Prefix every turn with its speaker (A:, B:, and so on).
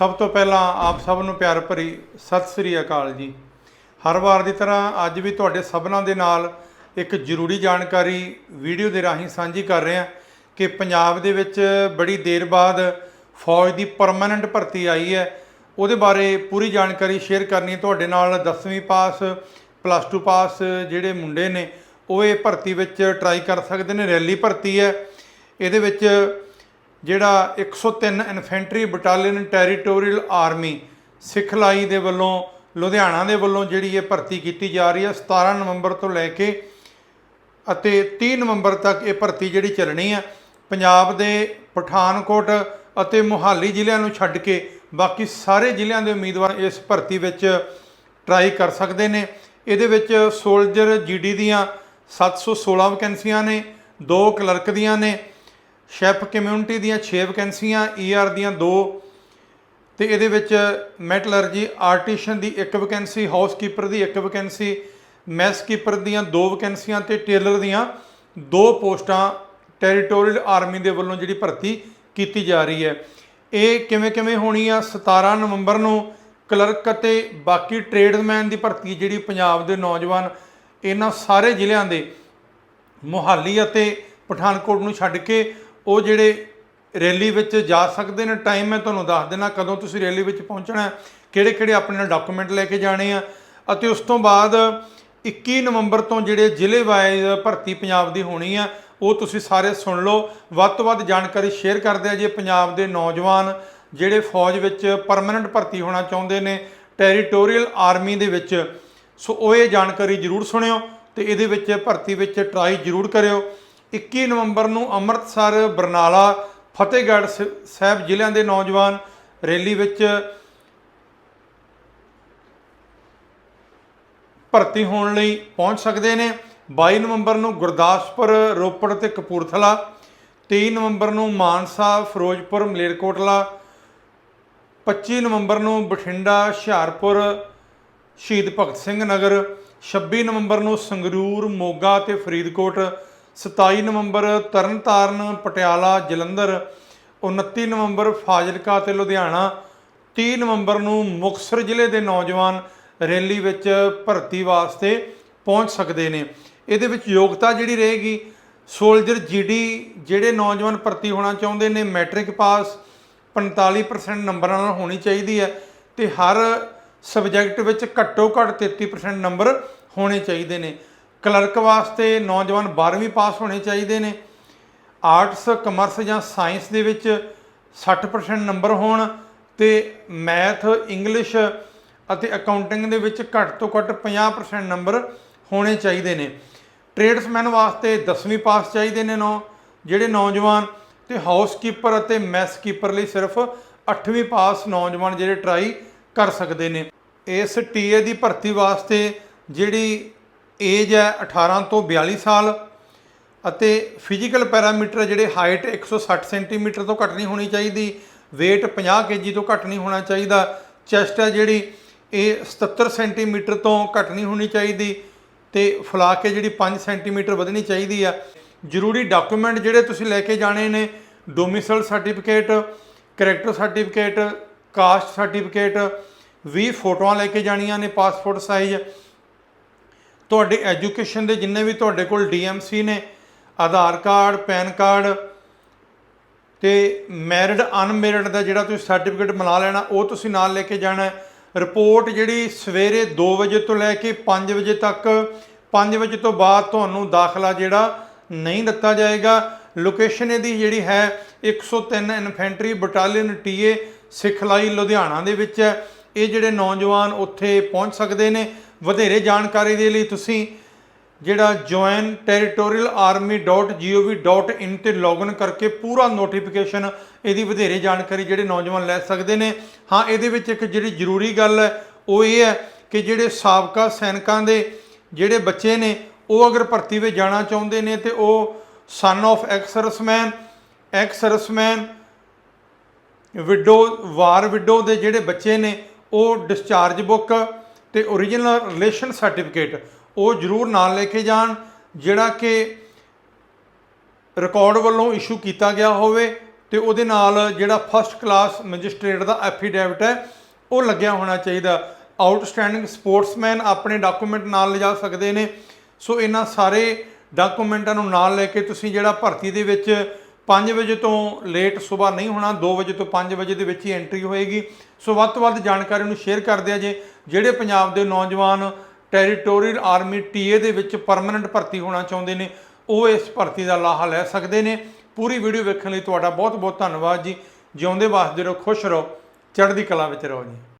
A: ਸਭ ਤੋਂ ਪਹਿਲਾਂ ਆਪ ਸਭ ਨੂੰ ਪਿਆਰ ਭਰੀ ਸਤਿ ਸ੍ਰੀ ਅਕਾਲ ਜੀ। ਹਰ ਵਾਰ ਦੀ ਤਰ੍ਹਾਂ ਅੱਜ ਵੀ ਤੁਹਾਡੇ ਸਭਨਾਂ ਦੇ ਨਾਲ ਇੱਕ ਜ਼ਰੂਰੀ ਜਾਣਕਾਰੀ ਵੀਡੀਓ ਦੇ ਰਾਹੀਂ ਸਾਂਝੀ ਕਰ ਰਹੇ ਹਾਂ ਕਿ ਪੰਜਾਬ ਦੇ ਵਿੱਚ ਬੜੀ ਦੇਰ ਬਾਅਦ ਫੌਜ ਦੀ ਪਰਮਨੈਂਟ ਭਰਤੀ ਆਈ ਹੈ। ਉਹਦੇ ਬਾਰੇ ਪੂਰੀ ਜਾਣਕਾਰੀ ਸ਼ੇਅਰ ਕਰਨੀ ਹੈ। ਤੁਹਾਡੇ ਨਾਲ 10ਵੀਂ ਪਾਸ ਪਲੱਸ 2 ਪਾਸ ਜਿਹੜੇ ਮੁੰਡੇ ਨੇ, ਉਹ ਇਹ ਭਰਤੀ ਵਿੱਚ ਟਰਾਈ ਕਰ ਸਕਦੇ ਨੇ। ਰੈਲੀ ਭਰਤੀ ਹੈ। ਇਹਦੇ ਵਿੱਚ ਜਿਹੜਾ 103 ਇਨਫੈਂਟਰੀ ਬਟਾਲੀਅਨ ਟੈਰੀਟੋਰੀਅਲ ਆਰਮੀ ਸਿਖਲਾਈ ਦੇ ਵੱਲੋਂ, ਲੁਧਿਆਣਾ ਦੇ ਵੱਲੋਂ ਜਿਹੜੀ ਇਹ ਭਰਤੀ ਕੀਤੀ ਜਾ ਰਹੀ ਹੈ 17 ਨਵੰਬਰ ਤੋਂ ਲੈ ਕੇ ਅਤੇ 30 ਨਵੰਬਰ ਤੱਕ ਇਹ ਭਰਤੀ ਜਿਹੜੀ ਚੱਲਣੀ ਹੈ, ਪੰਜਾਬ ਦੇ ਪਠਾਨਕੋਟ ਅਤੇ ਮੁਹਾਲੀ ਜ਼ਿਲ੍ਹਿਆਂ ਨੂੰ ਛੱਡ ਕੇ ਬਾਕੀ ਸਾਰੇ ਜ਼ਿਲ੍ਹਿਆਂ ਦੇ ਉਮੀਦਵਾਰ ਇਸ ਭਰਤੀ ਵਿੱਚ ਟਰਾਈ ਕਰ ਸਕਦੇ ਨੇ। ਇਹਦੇ ਵਿੱਚ ਸੋਲਜਰ ਜੀਡੀ ਦੀਆਂ 716 ਵੈਕੈਂਸੀਆਂ ਨੇ, ਦੋ ਕਲਰਕ ਦੀਆਂ ਨੇ ਸ਼ੈਫ ਕਮਿਊਨਿਟੀ ਦੀਆਂ 6 ਵੈਕੈਂਸੀਆਂ ਈਆਰ ਦੀਆਂ ਦੋ, ਤੇ ਇਹਦੇ ਵਿੱਚ ਮੈਟਲਰਜੀ ਆਰਟੀਸ਼ਨ ਦੀ ਇੱਕ ਵੈਕੈਂਸੀ, ਹਾਊਸਕੀਪਰ ਦੀ ਇੱਕ ਵੈਕੈਂਸੀ ਮੈਸ ਕੀਪਰ ਦੀਆਂ ਦੋ ਵੈਕੈਂਸੀਆਂ ਤੇ ਟੇਲਰ ਦੀਆਂ ਦੋ ਪੋਸਟਾਂ ਟੈਰੀਟੋਰੀਅਲ ਆਰਮੀ ਦੇ ਵੱਲੋਂ ਜਿਹੜੀ ਭਰਤੀ ਕੀਤੀ ਜਾ ਰਹੀ ਹੈ। ਇਹ ਕਿਵੇਂ ਕਿਵੇਂ ਹੋਣੀ ਆ? 17 ਨਵੰਬਰ ਨੂੰ ਕਲਰਕ ਅਤੇ ਬਾਕੀ ਟ੍ਰੇਡਸਮੈਨ ਦੀ ਭਰਤੀ ਜਿਹੜੀ ਪੰਜਾਬ ਦੇ ਨੌਜਵਾਨ ਇਹਨਾਂ ਸਾਰੇ ਜ਼ਿਲ੍ਹਿਆਂ ਦੇ ਮੁਹਾਲੀ ਅਤੇ ਪਠਾਨਕੋਟ ਨੂੰ ਛੱਡ ਕੇ ਉਹ ਜਿਹੜੇ ਰੈਲੀ ਵਿੱਚ ਜਾ ਸਕਦੇ ਨੇ ਟਾਈਮ ਮੈਂ ਤੁਹਾਨੂੰ ਦੱਸ ਦੇਣਾ ਕਦੋਂ ਤੁਸੀਂ ਰੈਲੀ ਵਿੱਚ ਪਹੁੰਚਣਾ ਹੈ, ਕਿਹੜੇ ਕਿਹੜੇ ਆਪਣੇ ਨਾਲ ਡਾਕੂਮੈਂਟ ਲੈ ਕੇ ਜਾਣੇ ਆ, ਅਤੇ ਉਸ ਤੋਂ ਬਾਅਦ 21 ਨਵੰਬਰ ਤੋਂ ਜਿਹੜੇ ਜ਼ਿਲ੍ਹੇ ਵਾਈਜ਼ ਭਰਤੀ ਪੰਜਾਬ ਦੀ ਹੋਣੀ ਆ, ਉਹ ਤੁਸੀਂ ਸਾਰੇ ਸੁਣ ਲਓ। ਵੱਧ ਤੋਂ ਵੱਧ ਜਾਣਕਾਰੀ ਸ਼ੇਅਰ ਕਰਦੇ ਆ ਜੇ ਪੰਜਾਬ ਦੇ ਨੌਜਵਾਨ ਜਿਹੜੇ ਫੌਜ ਵਿੱਚ ਪਰਮਨੈਂਟ ਭਰਤੀ ਹੋਣਾ ਚਾਹੁੰਦੇ ਨੇ ਟੈਰੀਟੋਰੀਅਲ ਆਰਮੀ ਦੇ ਵਿੱਚ। ਸੋ ਉਹ ਇਹ ਜਾਣਕਾਰੀ ਜ਼ਰੂਰ ਸੁਣਿਓ ਤੇ ਇਹਦੇ ਵਿੱਚ ਭਰਤੀ ਵਿੱਚ ਟਰਾਈ ਜ਼ਰੂਰ ਕਰਿਓ। 21 ਨਵੰਬਰ ਨੂੰ ਅੰਮ੍ਰਿਤਸਰ, ਬਰਨਾਲਾ, ਫਤਿਹਗੜ੍ਹ ਸ- ਸਾਹਿਬ ਜ਼ਿਲ੍ਹਿਆਂ ਦੇ ਨੌਜਵਾਨ ਰੈਲੀ ਵਿੱਚ ਭਰਤੀ ਹੋਣ ਲਈ ਪਹੁੰਚ ਸਕਦੇ ਨੇ। 22 ਨਵੰਬਰ ਨੂੰ ਗੁਰਦਾਸਪੁਰ, ਰੋਪੜ ਤੇ ਕਪੂਰਥਲਾ 23 ਨਵੰਬਰ ਨੂੰ ਮਾਨਸਾ, ਫਿਰੋਜ਼ਪੁਰ, ਮਲੇਰਕੋਟਲਾ 25 ਨਵੰਬਰ ਨੂੰ ਬਠਿੰਡਾ, ਹੁਸ਼ਿਆਰਪੁਰ, ਸ਼ਹੀਦ ਭਗਤ ਸਿੰਘ ਨਗਰ 26 ਨਵੰਬਰ ਨੂੰ ਸੰਗਰੂਰ, ਮੋਗਾ ਤੇ ਫਰੀਦਕੋਟ 27 ਨਵੰਬਰ ਤਰਨਤਾਰਨ, ਪਟਿਆਲਾ, ਜਲੰਧਰ 29 ਨਵੰਬਰ ਫਾਜ਼ਿਲਕਾ ਤੇ ਲੁਧਿਆਣਾ 30 ਨਵੰਬਰ ਨੂੰ ਮੁਕਤਸਰ ਜ਼ਿਲ੍ਹੇ ਦੇ ਨੌਜਵਾਨ ਰੈਲੀ ਵਿੱਚ ਭਰਤੀ ਵਾਸਤੇ ਪਹੁੰਚ ਸਕਦੇ ਨੇ। ਇਹਦੇ ਵਿੱਚ ਯੋਗਤਾ ਜਿਹੜੀ ਰਹੇਗੀ, ਸੋਲਜਰ ਜੀਡੀ ਜਿਹੜੇ ਨੌਜਵਾਨ ਭਰਤੀ ਹੋਣਾ ਚਾਹੁੰਦੇ ਨੇ, ਮੈਟ੍ਰਿਕ ਪਾਸ 45% ਨੰਬਰਾਂ ਨਾਲ ਹੋਣੀ ਚਾਹੀਦੀ ਹੈ ਤੇ ਹਰ ਸਬਜੈਕਟ ਵਿੱਚ ਘੱਟੋ ਘੱਟ 33% ਨੰਬਰ ਹੋਣੇ ਚਾਹੀਦੇ ਨੇ। ਕਲਰਕ ਵਾਸਤੇ ਨੌਜਵਾਨ 12ਵੀਂ ਪਾਸ ਹੋਣੇ ਚਾਹੀਦੇ ਨੇ। ਆਰਟਸ, ਕਮਰਸ ਜਾਂ ਸਾਇੰਸ ਦੇ ਵਿੱਚ 60% ਨੰਬਰ ਹੋਣ ਤੇ ਮੈਥ, ਇੰਗਲਿਸ਼ ਅਤੇ ਅਕਾਊਂਟਿੰਗ ਦੇ ਵਿੱਚ ਘੱਟ ਤੋਂ ਘੱਟ 50% ਨੰਬਰ ਹੋਣੇ ਚਾਹੀਦੇ ਨੇ। ਟ੍ਰੇਡਸਮੈਨ ਵਾਸਤੇ 10ਵੀਂ ਪਾਸ ਚਾਹੀਦੇ ਨੇ ਨੌ, ਜਿਹੜੇ ਨੌਜਵਾਨ ਤੇ ਹਾਊਸਕੀਪਰ ਅਤੇ ਮੈਸ ਕੀਪਰ ਲਈ ਸਿਰਫ 8ਵੀਂ ਪਾਸ ਨੌਜਵਾਨ ਜਿਹੜੇ ਟਰਾਈ ਕਰ ਸਕਦੇ ਨੇ। ਇਸ ਟੀਏ ਦੀ ਭਰਤੀ ਵਾਸਤੇ ਜਿਹੜੀ ਏਜ ਹੈ 18 ਤੋਂ 42 ਸਾਲ ਅਤੇ ਫਿਜ਼ੀਕਲ ਪੈਰਾਮੀਟਰ ਜਿਹੜੇ ਹਾਈਟ 160 ਸੈਂਟੀਮੀਟਰ ਤੋਂ ਘੱਟ ਨਹੀਂ ਹੋਣੀ ਚਾਹੀਦੀ, weight 50 ਕੇਜੀ ਤੋਂ ਘੱਟ ਨਹੀਂ ਹੋਣਾ ਚਾਹੀਦਾ ਚੈਸਟ ਹੈ ਜਿਹੜੀ ਇਹ 77 ਸੈਂਟੀਮੀਟਰ ਤੋਂ ਘੱਟ ਨਹੀਂ ਹੋਣੀ ਚਾਹੀਦੀ ਤੇ ਫੁਲਾ ਕੇ ਜਿਹੜੀ 5 ਸੈਂਟੀਮੀਟਰ ਵਧਣੀ ਚਾਹੀਦੀ ਆ। ਜ਼ਰੂਰੀ ਡਾਕੂਮੈਂਟ ਜਿਹੜੇ ਤੁਸੀਂ ਲੈ ਕੇ ਜਾਣੇ ਨੇ domicile certificate character certificate caste certificate 20 ਫੋਟੋਆਂ ਲੈ ਕੇ ਜਾਣੀਆਂ ਨੇ ਪਾਸਪੋਰਟ ਸਾਈਜ਼ ਤੁਹਾਡੇ ਐਜੂਕੇਸ਼ਨ ਦੇ ਜਿੰਨੇ ਵੀ ਤੁਹਾਡੇ ਕੋਲ ਡੀਐਮਸੀ ਨੇ, ਆਧਾਰ ਕਾਰਡ, ਪੈਨ ਕਾਰਡ ਤੇ ਮੈਰਿਡ, ਅਨਮੈਰਿਡ ਦਾ ਜਿਹੜਾ ਤੁਸੀਂ ਸਰਟੀਫਿਕੇਟ ਬਣਾ ਲੈਣਾ, ਉਹ ਤੁਸੀਂ ਨਾਲ ਲੈ ਕੇ ਜਾਣਾ ਹੈ। ਰਿਪੋਰਟ ਜਿਹੜੀ ਸਵੇਰੇ 2 ਵਜੇ ਤੋਂ ਲੈ ਕੇ 5 ਵਜੇ ਤੱਕ 5 ਵਜੇ ਤੋਂ ਬਾਅਦ ਤੁਹਾਨੂੰ ਦਾਖਲਾ ਜਿਹੜਾ ਨਹੀਂ ਦਿੱਤਾ ਜਾਏਗਾ। ਲੋਕੇਸ਼ਨ ਇਹਦੀ ਜਿਹੜੀ ਹੈ 103 ਇਨਫੈਂਟਰੀ ਬਟਾਲੀਅਨ ਟੀਏ ਸਿਖਲਾਈ ਲੁਧਿਆਣਾ ਦੇ ਵਿੱਚ ਹੈ। ਇਹ ਜਿਹੜੇ ਨੌਜਵਾਨ ਉੱਥੇ ਪਹੁੰਚ ਸਕਦੇ ਨੇ ਵਧੇਰੇ ਜਾਣਕਾਰੀ ਦੇ ਲਈ ਤੁਸੀਂ ਜਿਹੜਾ join.territorialarmy.gov.in ਤੇ ਲੌਗਇਨ ਕਰਕੇ ਪੂਰਾ ਨੋਟੀਫਿਕੇਸ਼ਨ ਇਹਦੀ ਵਧੇਰੇ ਜਾਣਕਾਰੀ ਜਿਹੜੇ ਨੌਜਵਾਨ ਲੈ ਸਕਦੇ ਨੇ। ਹਾਂ, ਇਹਦੇ ਵਿੱਚ ਇੱਕ ਜਿਹੜੀ ਜ਼ਰੂਰੀ ਗੱਲ ਹੈ, ਉਹ ਇਹ ਹੈ ਕਿ ਜਿਹੜੇ ਸਾਬਕਾ ਸੈਨਿਕਾਂ ਦੇ ਜਿਹੜੇ ਬੱਚੇ ਨੇ, ਉਹ ਅਗਰ ਭਰਤੀ ਵਿੱਚ ਜਾਣਾ ਚਾਹੁੰਦੇ ਨੇ ਤੇ ਉਹ ਸਨ of ex serviceman ex serviceman widow war widow ਦੇ ਜਿਹੜੇ ਬੱਚੇ ਨੇ, ਉਹ ਡਿਸਚਾਰਜ ਬੁੱਕ ਤੇ origignal ਰਿਲੇਸ਼ਨ ਸਰਟੀਫਿਕੇਟ ਉਹ ਜ਼ਰੂਰ ਨਾਲ ਲੈ ਕੇ ਜਾਣ, ਜਿਹੜਾ ਕਿ ਰਿਕਾਰਡ ਵੱਲੋਂ ਇਸ਼ੂ ਕੀਤਾ ਗਿਆ ਹੋਵੇ ਤੇ ਉਹਦੇ ਨਾਲ ਜਿਹੜਾ ਫਸਟ ਕਲਾਸ ਮੈਜਿਸਟ੍ਰੇਟ ਦਾ ਐਫੀਡੈਵਿਟ ਹੈ, ਉਹ ਲੱਗਿਆ ਹੋਣਾ ਚਾਹੀਦਾ। ਆਊਟਸਟੈਂਡਿੰਗ ਸਪੋਰਟਸਮੈਨ ਆਪਣੇ ਡਾਕੂਮੈਂਟ ਨਾਲ ਲਿਜਾ ਸਕਦੇ ਨੇ। ਸੋ ਇਹਨਾਂ ਸਾਰੇ ਡਾਕੂਮੈਂਟਾਂ ਨੂੰ ਨਾਲ ਲੈ ਕੇ ਤੁਸੀਂ ਜਿਹੜਾ ਭਰਤੀ ਦੇ ਵਿੱਚ 5 ਵਜੇ ਤੋਂ ਲੇਟ ਸਵੇਰ ਨਹੀਂ ਹੋਣਾ 2 ਵਜੇ ਤੋਂ 5 ਵਜੇ ਦੇ ਵਿੱਚ ਹੀ ਐਂਟਰੀ ਹੋਏਗੀ। ਸੋ ਵੱਧ ਤੋਂ ਵੱਧ ਜਾਣਕਾਰੀ ਨੂੰ ਸ਼ੇਅਰ ਕਰ ਦਿਆ ਜੇ ਜਿਹੜੇ ਪੰਜਾਬ ਦੇ ਨੌਜਵਾਨ ਟੈਰੀਟੋਰੀਅਲ ਆਰਮੀ ਟੀਏ ਦੇ ਵਿੱਚ ਪਰਮਨੈਂਟ ਭਰਤੀ ਹੋਣਾ ਚਾਹੁੰਦੇ ਨੇ, ਉਹ ਇਸ ਭਰਤੀ ਦਾ ਲਾਹਾ ਲੈ ਸਕਦੇ ਨੇ। ਪੂਰੀ ਵੀਡੀਓ ਵੇਖਣ ਲਈ ਤੁਹਾਡਾ ਬਹੁਤ ਬਹੁਤ ਧੰਨਵਾਦ ਜੀ। ਜਿਉਂਦੇ ਵਾਸਦੇ ਰਹੋ, ਖੁਸ਼ ਰਹੋ। ਚੜ੍ਹਦੀ ਕਲਾ ਵਿੱਚ ਰਹੋ ਜੀ।